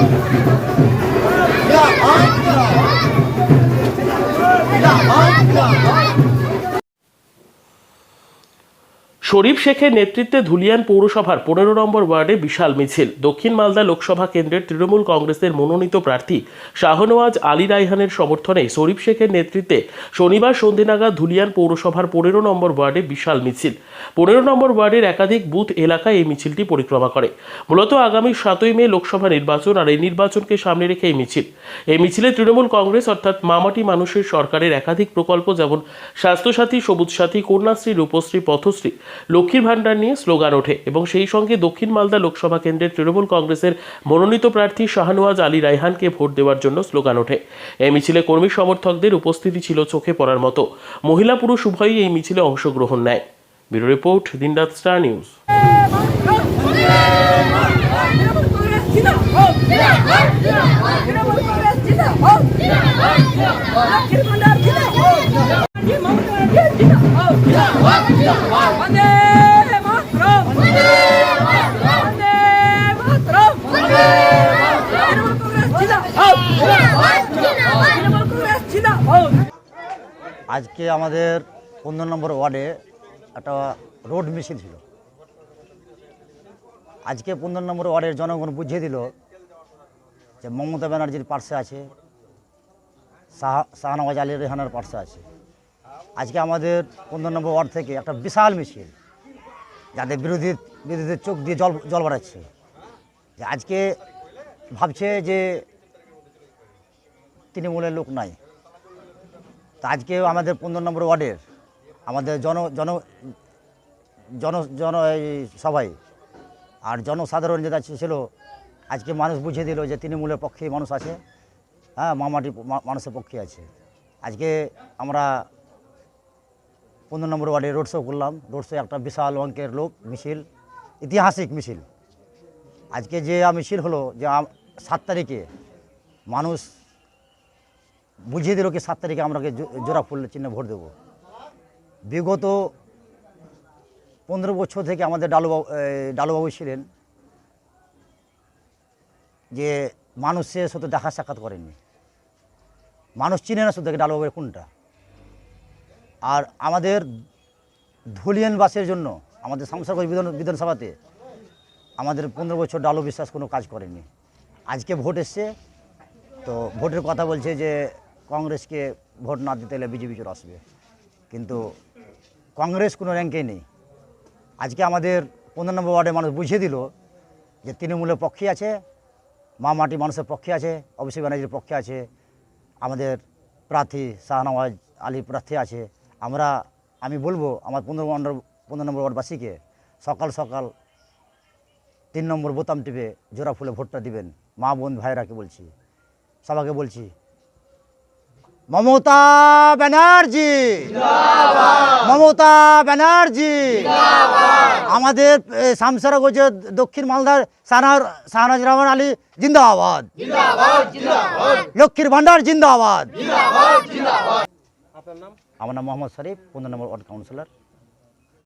Yeah, শরীফ শেখের নেতৃত্বে ধুলিয়ান পৌরসভার পনেরো নম্বর ওয়ার্ডে বিশাল মিছিল। দক্ষিণ মালদা লোকসভা কেন্দ্রের তৃণমূল কংগ্রেসের মনোনীত প্রার্থী শাহনওয়াজ আলী রাইহানের সমর্থনে শরীফ শেখের নেতৃত্বে শনিবার সন্ধে নাগাদ ধুলিয়ান পৌরসভার পনেরো নম্বর ওয়ার্ডে বিশাল মিছিল। পনেরো নম্বর ওয়ার্ডের একাধিক বুথ এলাকায় এই মিছিলটি পরিক্রমা করে। মূলত আগামী সাতই মে লোকসভা নির্বাচন আর এই নির্বাচনকে সামনে রেখে এই মিছিল। এই মিছিলে তৃণমূল কংগ্রেস অর্থাৎ মামাটি মানুষের সরকারের একাধিক প্রকল্প যেমন স্বাস্থ্যসাথী, সবুজ সাথী, কন্যাশ্রী, রূপশ্রী, পথশ্রী লক্ষ্মীর ভাণ্ডার নিয়ে স্লোগান ওঠে এবং সেই সঙ্গে দক্ষিণ মালদা লোকসভা কেন্দ্রের তৃণমূল কংগ্রেসের মনোনীত প্রার্থী শাহনওয়াজ আলী রায়হানকে ভোট দেওয়ার জন্য স্লোগান ওঠে এই মিছিলে কর্মী সমর্থকদের উপস্থিতি ছিল চোখে পড়ার মতো মহিলা পুরুষ উভয়ই এই মিছিলে অংশগ্রহণ নেয় ব্যুরো রিপোর্ট দিনরাত স্টার নিউজ আজকে আমাদের পনেরো নম্বর ওয়ার্ডে একটা রোড মিছিল ছিল। আজকে পনেরো নম্বর ওয়ার্ডের জনগণ বুঝিয়ে দিল যে মমতা ব্যানার্জির পার্শ্বে আছে, শাহ শাহনওয়াজ আলী রেহানার পার্শ্বে আছে। আজকে আমাদের পনেরো নম্বর ওয়ার্ড থেকে একটা বিশাল মিছিল, যাদের বিরোধী, বিরোধীদের চোখ দিয়ে জল জল বাড়াচ্ছে। যে আজকে ভাবছে যে তৃণমূলের লোক নাই। তা আজকেও আমাদের পনেরো নম্বর ওয়ার্ডের আমাদের জন জন জন জন সবাই আর জনসাধারণ যেটা ছিল আজকে মানুষ বুঝিয়ে দিল যে তৃণমূলের পক্ষে মানুষ আছে। হ্যাঁ মামাটি মানুষের পক্ষে আছে। আজকে আমরা পনেরো নম্বর ওয়ার্ডে রোড শো করলাম। রোড শো একটা বিশাল অঙ্কের লোক, মিছিল ঐতিহাসিক মিছিল। আজকে যে মিছিল হলো, যে সাত তারিখে মানুষ বুঝিয়ে দিল কি সাত তারিখে আমরা জোড়া ফুল চিহ্নে ভোট দেবো। বিগত পনেরো বছর থেকে আমাদের ডালুবাবু ডালুবাবু ছিলেন, যে মানুষের সাথে দেখা সাক্ষাৎ করেননি। মানুষ চিনে না শুধু ডালুবাবুর কোনটা। আর আমাদের ধুলিয়ান বাসের জন্য, আমাদের শামসাগঞ্জ বিধান বিধানসভাতে আমাদের পনেরো বছর ডালু বিশ্বাস কোনো কাজ করেনি আজকে ভোট এসছে, তো ভোটের কথা বলছে যে কংগ্রেসকে ভোট না দিতে হলে বিজেপি চলে আসবে। কিন্তু কংগ্রেস কোনো র্যাঙ্কে নেই। আজকে আমাদের পনেরো নম্বর ওয়ার্ডে মানুষ বুঝিয়ে দিল যে তৃণমূলের পক্ষে আছে, মা মাটি মানুষের পক্ষে আছে, অভিষেক ব্যানার্জির পক্ষে আছে, আমাদের প্রার্থী শাহনওয়াজ আলী প্রার্থী আছে আমরা আমি বলব আমার পনেরো নম্বর পনেরো নম্বর ওয়ার্ডবাসীকে সকাল সকাল তিন নম্বর বোতাম টিপে জোড়া ফুলে ভোটটা দিবেন। মা বোন ভাইরাকে বলছি সবাকে বলছি। মমতা ব্যানার্জি! মমতা ব্যানার্জি! আমাদের শামসারাগঞ্জের দক্ষিণ মালদার সানার শাহনাজ রহমান আলী জিন্দাবাদ! লক্ষ্মীর ভান্ডার জিন্দাবাদ! আমার নাম মোহাম্মদ শরীফ পনেরো নম্বর ওয়ার্ড কাউন্সিলর।